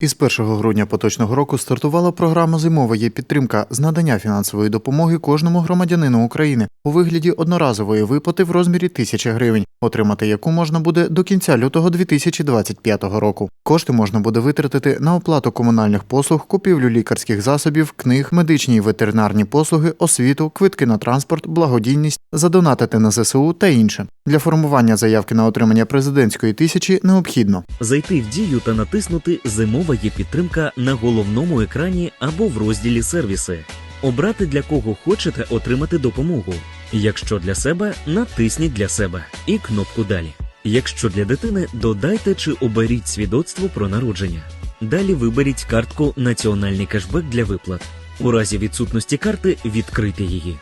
Із 1 грудня поточного року стартувала програма Зимова є підтримка з надання фінансової допомоги кожному громадянину України у вигляді одноразової виплати в розмірі тисячі гривень, отримати яку можна буде до кінця лютого 2025 року. Кошти можна буде витратити на оплату комунальних послуг, купівлю лікарських засобів, книг, медичні і ветеринарні послуги, освіту, квитки на транспорт, благодійність, задонатити на ЗСУ та інше. Для формування заявки на отримання президентської тисячі необхідно Зайти в дію та натиснути Зимова є підтримка на головному екрані або в розділі сервіси. Обрати для кого хочете отримати допомогу. Якщо для себе, натисніть для себе і кнопку Далі. Якщо для дитини, додайте чи оберіть свідоцтво про народження. Далі виберіть картку Національний кешбек для виплат. У разі відсутності карти відкрийте її.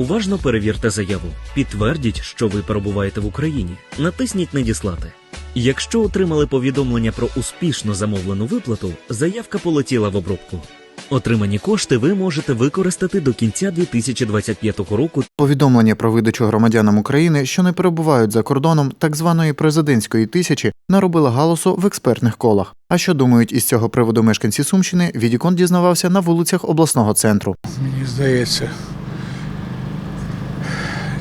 Уважно перевірте заяву. Підтвердіть, що ви перебуваєте в Україні. Натисніть Надіслати. Якщо отримали повідомлення про успішно замовлену виплату, заявка полетіла в обробку. Отримані кошти ви можете використати до кінця 2025 року Повідомлення про видачу громадянам України, що не перебувають за кордоном так званої президентської тисячі, наробило галасу в експертних колах. А що думають із цього приводу мешканці Сумщини, Відікон дізнавався на вулицях обласного центру. Мені здається,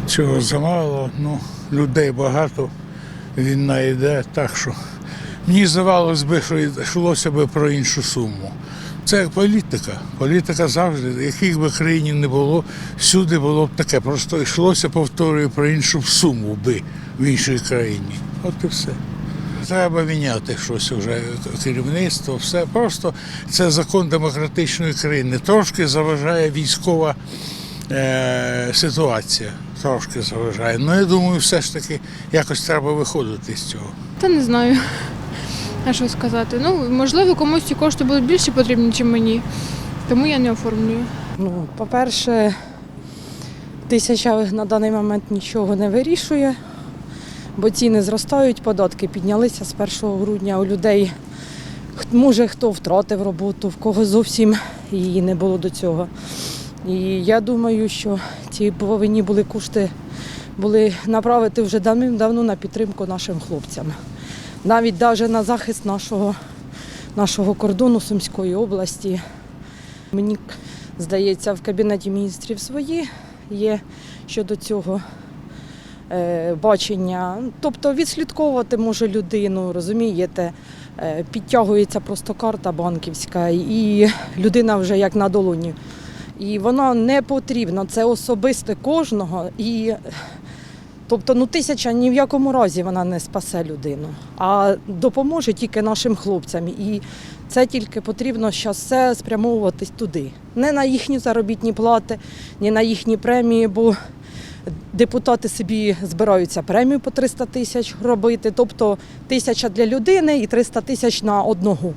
цього замало, ну, людей багато, війна йде, так що мені здавалось би, що йшлося би про іншу суму. Це політика. Політика завжди, яких би країні не було, всюди було б таке. Просто йшлося, повторюю, про іншу суму би в іншій країні. От і все. Треба міняти щось вже керівництво, все. Просто це закон демократичної країни. Трошки заважає військова е, ситуація. Трошки заважає. Ну я думаю, все ж таки якось треба виходити з цього. Та не знаю. А що сказати? Ну, можливо, комусь ці кошти будуть більше потрібні, ніж мені. Тому я не оформлюю. Ну, по-перше, тисяча на даний момент нічого не вирішує, бо ціни зростають, податки піднялися з 1 грудня у людей. Може, хто втратив роботу, в кого зовсім її не було до цього. І я думаю, що ці повинні були кошти були направити вже давним-давно на підтримку нашим хлопцям. Навіть навіть на захист нашого, нашого кордону Сумської області. Мені здається, в Кабінеті міністрів свої є щодо цього е, бачення. Тобто відслідковувати може людину, розумієте, Е, підтягується просто карта банківська, і людина вже як на долоні. І воно не потрібно, це особисте кожного. І, тобто, ну, тисяча ні в якому разі вона не спасе людину, а допоможе тільки нашим хлопцям. І це тільки потрібно зараз все спрямовуватись туди. Не на їхні заробітні плати, ні на їхні премії, бо депутати собі збираються премію по 300 тисяч робити, тобто тисяча для людини і 300 тисяч на одного.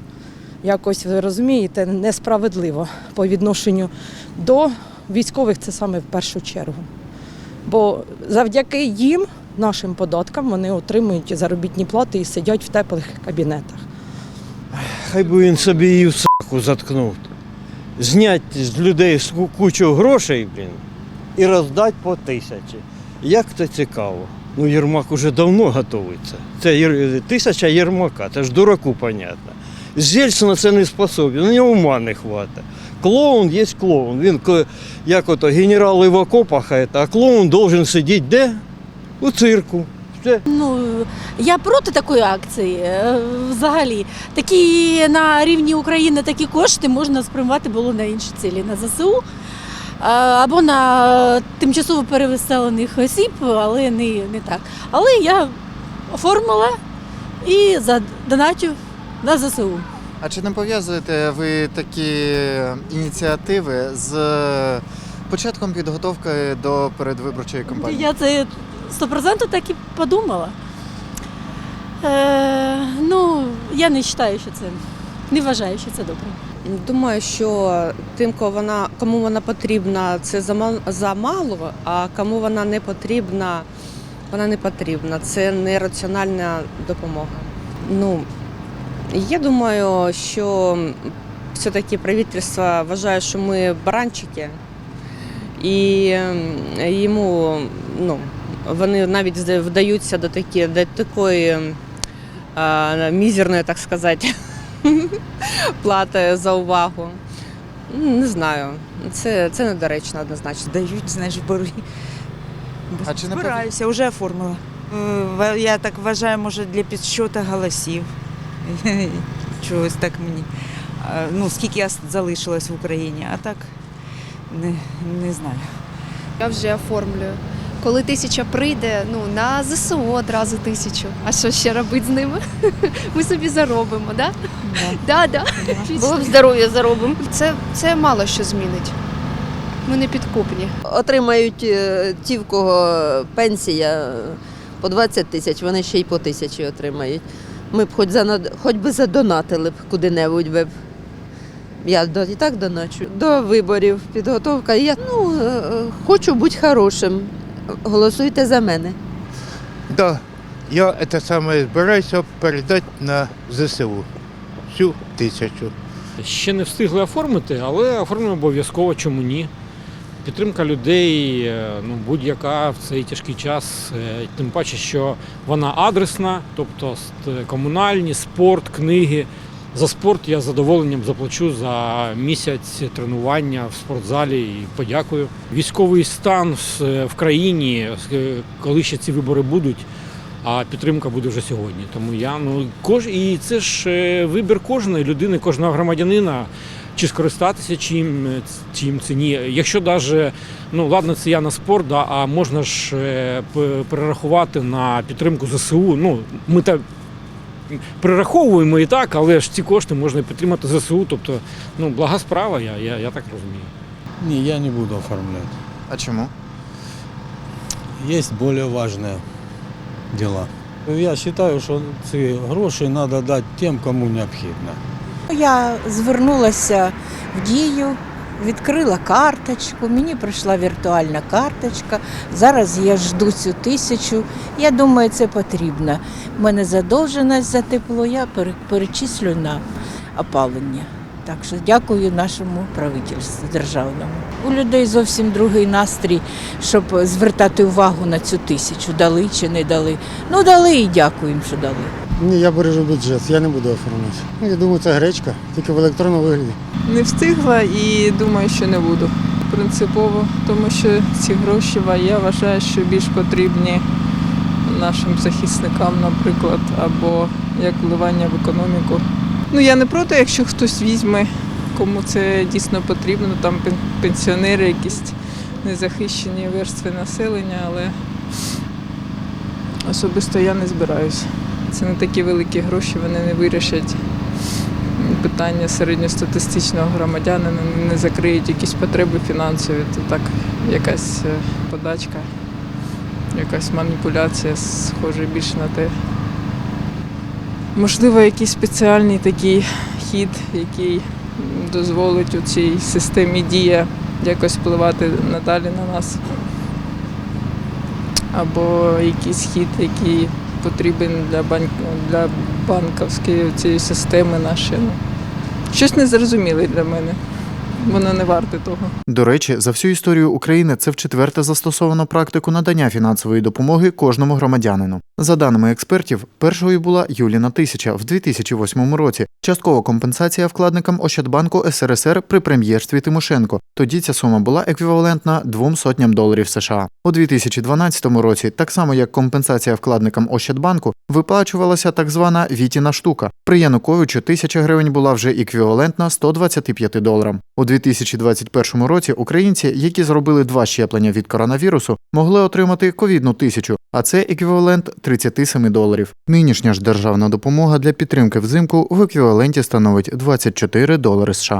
Якось ви розумієте, несправедливо по відношенню до військових це саме в першу чергу. Бо завдяки їм, нашим податкам, вони отримують заробітні плати і сидять в теплих кабінетах. Хай би він собі її в саку заткнув. Знять з людей кучу грошей, блін, і роздати по тисячі. Як це цікаво. Ну, Єрмак уже давно готується. Це тисяча Єрмака, це ж дураку понятно. Зельцина це не способен, у нього ума не хватить. Клоун є клоун. Він як ото генерали в окопах, а, клоун должен сидіти де? У цирку. Все. Ну я проти такої акції. е, Взагалі, такі на рівні України такі кошти можна спрямувати було на інші цілі, на ЗСУ е, або на тимчасово перевеселених осіб, але не, не так. Але я оформила і задонатю на ЗСУ. А чи не пов'язуєте ви такі ініціативи з початком підготовки до передвиборчої кампанії? Я це 100% так і подумала. Е, ну, я не вважаю, що це не вважаю, що це добре. Думаю, що тим, кому вона, кому вона потрібна, це замало, а кому вона не потрібна, вона не потрібна. Це нераціональна допомога. Ну, я думаю, що все-таки правительство вважає, що ми баранчики, і йому ну, Вони навіть вдаються до, такі, до такої а, мізерної, так сказати, плати за увагу. Не знаю. Це, це недоречно однозначно. дають, знаєш, борги. А чи не Збираюся, вже оформила. Я так вважаю, може, для підсчоту голосів. Чогось так мені. Ну, скільки я залишилась в Україні, а так не, не знаю. Я вже оформлюю. Коли тисяча прийде, ну на ЗСУ одразу тисячу. А що ще робити з ними? Ми собі заробимо, да? Да, да. Було б здоров'я заробимо. Це, це мало що змінить. Ми не підкупні. отримають е, ті, в кого пенсія по 20 тисяч, вони ще й по тисячі отримають. Ми б хоч, занад... хоч би задонатили б куди-небудь би. б. Я до- і так доначу. До виборів підготовка. Я ну, е, е, хочу бути хорошим. Голосуйте за мене. Да, я це саме збираюся передати на ЗСУ. Всю тисячу. Ще не встигли оформити, але оформимо обов'язково, чому ні. Підтримка людей, е, ну, будь-яка в цей тяжкий час, е, тим паче, що вона адресна, тобто комунальні, спорт, книги. За спорт я задоволенням заплачу за місяць тренування в спортзалі і подякую. Військовий стан в- країні, е, коли ще ці вибори будуть, а підтримка буде вже сьогодні. Тому я ну кож і це ж вибір кожної людини, кожного громадянина. Чи скористатися чим, чим це ні. Якщо навіть, ну ладно, це я на спорт, да, а можна ж е, перерахувати на підтримку ЗСУ. Ну, ми та перераховуємо і так, але ж ці кошти можна підтримати ЗСУ. Тобто, ну, блага справа, я, я, я так розумію. Ні, я не буду оформляти. А чому? Є більш важливі діла. Я вважаю, що ці гроші треба дати тим, кому необхідно. Я звернулася в дію, відкрила карточку, мені прийшла віртуальна карточка. Зараз я жду цю тисячу. Я думаю, це потрібно. У мене задовженість за тепло, я перечислю на опалення. Так що дякую нашому правительству державному. У людей зовсім другий настрій, щоб звертати увагу на цю тисячу. Дали чи не дали. Ну дали і дякуємо, що дали. Ні, я бережу бюджет, я не буду оформляти. Ну, Я думаю, це гречка, тільки в електронному вигляді. Не встигла і думаю, що не буду. Принципово, тому що ці гроші я вважаю, що більш потрібні нашим захисникам, наприклад, або як вливання в економіку. Ну я не проти, якщо хтось візьме, кому це дійсно потрібно, там пенсіонери, якісь незахищені верстви населення, але особисто я не збираюся. Це не такі великі гроші, вони не вирішать питання середньостатистичного громадянина, не закриють якісь потреби фінансові, то так якась е, подачка, якась маніпуляція схоже більше на те. Можливо, якийсь спеціальний такий хід, який дозволить у цій системі дія якось впливати надалі на нас. Або якийсь хід, який потрібен для, банк... для банківської цієї системи нашої. Ну, Щось незрозуміле для мене. Воно не варте того. До речі, за всю історію України це вчетверте застосовано практику надання фінансової допомоги кожному громадянину. За даними експертів, першою була Юліна Тисяча в 2008 році. Часткова компенсація вкладникам Ощадбанку СРСР при прем'єрстві Тимошенко. Тоді ця сума була еквівалентна двом сотням доларів США. У 2012 році, так само як компенсація вкладникам Ощадбанку, виплачувалася так звана Вітіна штука. При Януковичу тисяча гривень була вже еквівалентна 125 доларам. У 2021 році українці, які зробили два щеплення від коронавірусу, могли отримати ковідну тисячу, а це еквівалент 37 доларів. Нинішня ж державна допомога для підтримки взимку в еквіваленті становить 24 долари США.